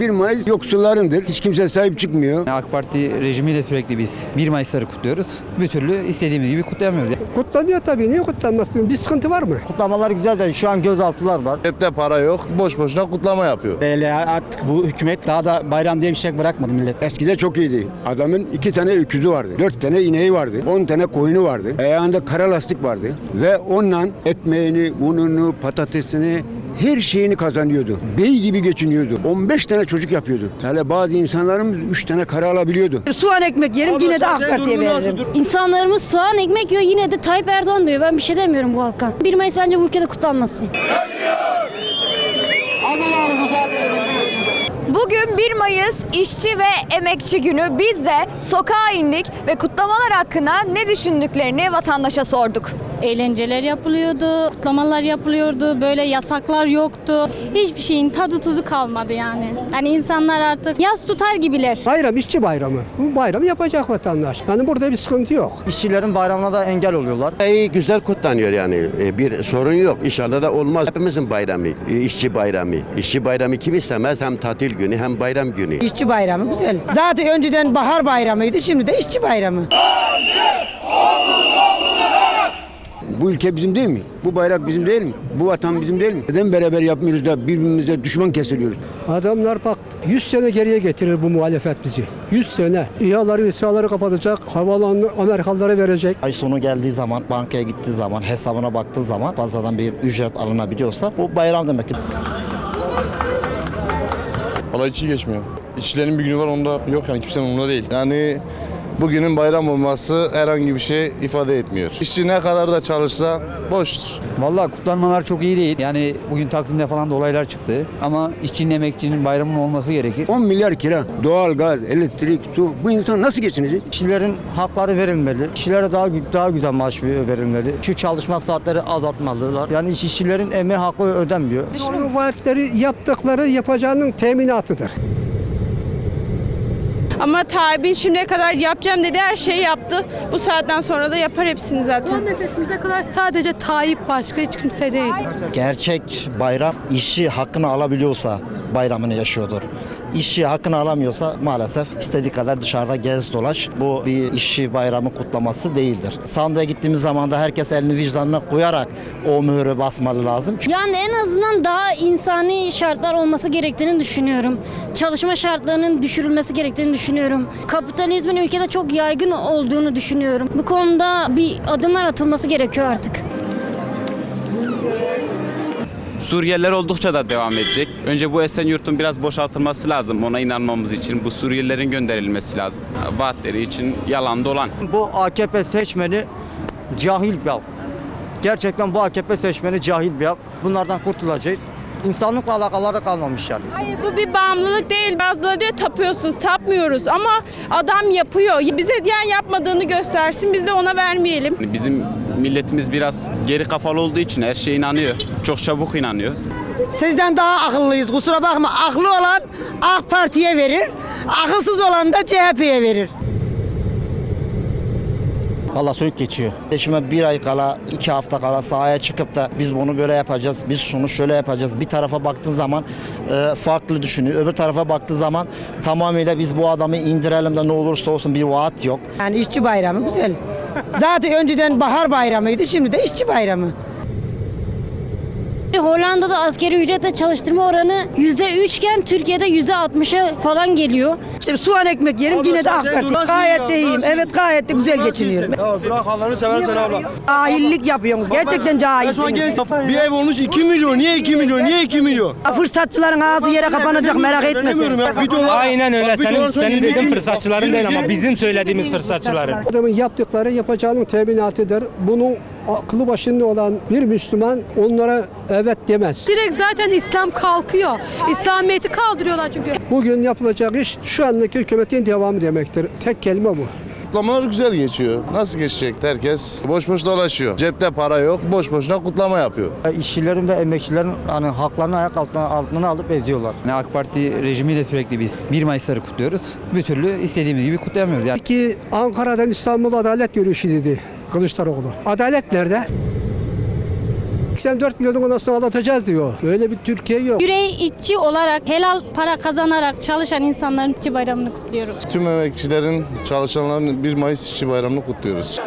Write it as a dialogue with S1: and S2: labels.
S1: 1 Mayıs yoksullarındır. Hiç kimse sahip çıkmıyor.
S2: AK Parti rejimiyle sürekli biz 1 Mayıs'ları kutluyoruz. Bir türlü istediğimiz gibi kutlayamıyoruz.
S3: Kutlanıyor tabii. Niye kutlanmasın? Bir sıkıntı var mı?
S4: Kutlamalar güzel de şu an gözaltılar var.
S5: Cepte para yok. Boş boşuna kutlama yapıyor.
S6: Böyle artık bu hükümet daha da bayram diye bir şey bırakmadı millet.
S1: Eskide çok iyiydi. Adamın iki tane öküzü vardı. Dört tane ineği vardı. On tane koyunu vardı. Ayağında kara lastik vardı. Ve onunla ekmeğini, ununu, patatesini her şeyini kazanıyordu. Bey gibi geçiniyordu. 15 tane çocuk yapıyordu. Hele bazı insanlarımız 3 tane kara alabiliyordu.
S7: Soğan ekmek yerim yine de AK Parti'ye veririm.
S8: İnsanlarımız soğan ekmek yiyor yine de Tayyip Erdoğan diyor. Ben bir şey demiyorum bu halka. 1 Mayıs bence bu ülkede kutlanmasın.
S9: Bugün 1 Mayıs İşçi ve Emekçi Günü. Biz de sokağa indik ve kutlamalar hakkında ne düşündüklerini vatandaşa sorduk.
S8: Eğlenceler yapılıyordu, kutlamalar yapılıyordu, böyle yasaklar yoktu. Hiçbir şeyin tadı tuzu kalmadı yani. Hani insanlar artık yas tutar gibiler.
S3: Bayram işçi bayramı. Bu bayramı yapacak vatandaş. Yani burada bir sıkıntı yok.
S4: İşçilerin bayramına da engel oluyorlar.
S10: İyi güzel kutlanıyor yani E, bir sorun yok. İnşallah da olmaz. Hepimizin bayramı, e, işçi bayramı. İşçi bayramı kim istemez hem tatil günü hem bayram günü.
S7: İşçi bayramı güzel. Zaten önceden bahar bayramıydı şimdi de işçi bayramı.
S1: Bu ülke bizim değil mi? Bu bayrak bizim değil mi? Bu vatan bizim değil mi? Neden beraber yapmıyoruz da birbirimize düşman kesiliyoruz?
S3: Adamlar bak 100 sene geriye getirir bu muhalefet bizi. 100 sene. İHA'ları, İSA'ları kapatacak. Havalanını Amerikalılara verecek.
S4: Ay sonu geldiği zaman, bankaya gittiği zaman, hesabına baktığı zaman fazladan bir ücret alınabiliyorsa bu bayram demek ki.
S5: Olay hiç iyi geçmiyor. İşçilerin bir günü var onda yok yani kimsenin umurunda değil. Yani bugünün bayram olması herhangi bir şey ifade etmiyor. İşçi ne kadar da çalışsa boştur.
S2: Vallahi kutlanmalar çok iyi değil. Yani bugün Taksim'de falan da olaylar çıktı. Ama işçinin, emekçinin bayramın olması gerekir.
S1: 10 milyar kira, doğal gaz, elektrik, su. Bu insan nasıl geçinecek?
S4: İşçilerin hakları verilmeli. İşçilere daha daha güzel maaş verilmeli. Şu çalışma saatleri azaltmalılar. Yani iş- işçilerin emeği hakkı ödenmiyor.
S3: Doğru vaatleri yaptıkları yapacağının teminatıdır.
S11: Ama Tayyip'in şimdiye kadar yapacağım dedi her şeyi yaptı. Bu saatten sonra da yapar hepsini zaten.
S8: Son nefesimize kadar sadece Tayyip başka hiç kimse değil.
S4: Gerçek bayram işçi hakkını alabiliyorsa bayramını yaşıyordur. İşçi hakkını alamıyorsa maalesef istediği kadar dışarıda gez dolaş. Bu bir işçi bayramı kutlaması değildir. Sandığa gittiğimiz zaman da herkes elini vicdanına koyarak o mühürü basmalı lazım.
S8: Yani en azından daha insani şartlar olması gerektiğini düşünüyorum. Çalışma şartlarının düşürülmesi gerektiğini düşünüyorum. Kapitalizmin ülkede çok yaygın olduğunu düşünüyorum. Bu konuda bir adımlar atılması gerekiyor artık.
S12: Suriyeliler oldukça da devam edecek. Önce bu Esenyurt'un biraz boşaltılması lazım ona inanmamız için. Bu Suriyelilerin gönderilmesi lazım. Vaatleri için yalan dolan.
S4: Bu AKP seçmeni cahil bir halk. Gerçekten bu AKP seçmeni cahil bir halk. Bunlardan kurtulacağız. İnsanlıkla alakaları kalmamış yani.
S11: Hayır bu bir bağımlılık değil. Bazıları diyor tapıyorsunuz. Tapmıyoruz ama adam yapıyor. Bize diyen yapmadığını göstersin biz de ona vermeyelim.
S12: Bizim milletimiz biraz geri kafalı olduğu için her şeye inanıyor. Çok çabuk inanıyor.
S7: Sizden daha akıllıyız kusura bakma. Aklı olan AK Parti'ye verir. Akılsız olan da CHP'ye verir.
S6: Valla soyup geçiyor.
S4: Seçime bir ay kala, iki hafta kala sahaya çıkıp da biz bunu böyle yapacağız, biz şunu şöyle yapacağız. Bir tarafa baktığı zaman e, farklı düşünüyor. Öbür tarafa baktığı zaman tamamıyla biz bu adamı indirelim de ne olursa olsun bir vaat yok.
S7: Yani işçi bayramı güzel. Zaten önceden bahar bayramıydı şimdi de işçi bayramı.
S8: Hollanda'da askeri ücretle çalıştırma oranı %3 iken Türkiye'de %60'a falan geliyor.
S7: İşte soğan ekmek yerim yine de AK Parti. Gayet de iyiyim. Evet gayet de güzel geçiniyorum.
S5: Ya bırak Allah'ını seversen abla.
S7: Cahillik yapıyorsunuz. Gerçekten cahilsiniz.
S5: Bir ev olmuş 2 milyon. Niye 2 milyon? Niye 2 milyon?
S7: Fırsatçıların ağzı yere kapanacak merak etmesin.
S6: Aynen öyle. Senin, senin dediğin fırsatçıların değil ama bizim söylediğimiz fırsatçıların.
S3: Adamın yaptıkları yapacağının teminatıdır. Bunun aklı başında olan bir Müslüman onlara evet demez.
S8: Direkt zaten İslam kalkıyor. İslamiyet'i kaldırıyorlar çünkü.
S3: Bugün yapılacak iş şu andaki hükümetin devamı demektir. Tek kelime bu.
S5: Kutlamalar güzel geçiyor. Nasıl geçecek? Herkes boş boş dolaşıyor. Cepte para yok. Boş boşuna kutlama yapıyor.
S4: İşçilerin ve emekçilerin hani haklarını ayak altına, altına alıp eziyorlar.
S2: Yani AK Parti rejimiyle sürekli biz 1 Mayıs'ları kutluyoruz. Bir türlü istediğimiz gibi kutlayamıyoruz. Yani
S3: Ki Ankara'dan İstanbul adalet yürüyüşü dedi Kılıçdaroğlu. Adalet nerede? 84 milyonu ondan sonra ağlatacağız diyor. Böyle bir Türkiye yok.
S13: Yüreği işçi olarak helal para kazanarak çalışan insanların işçi bayramını kutluyorum.
S5: Tüm emekçilerin, çalışanların 1 Mayıs İşçi Bayramı'nı kutluyoruz.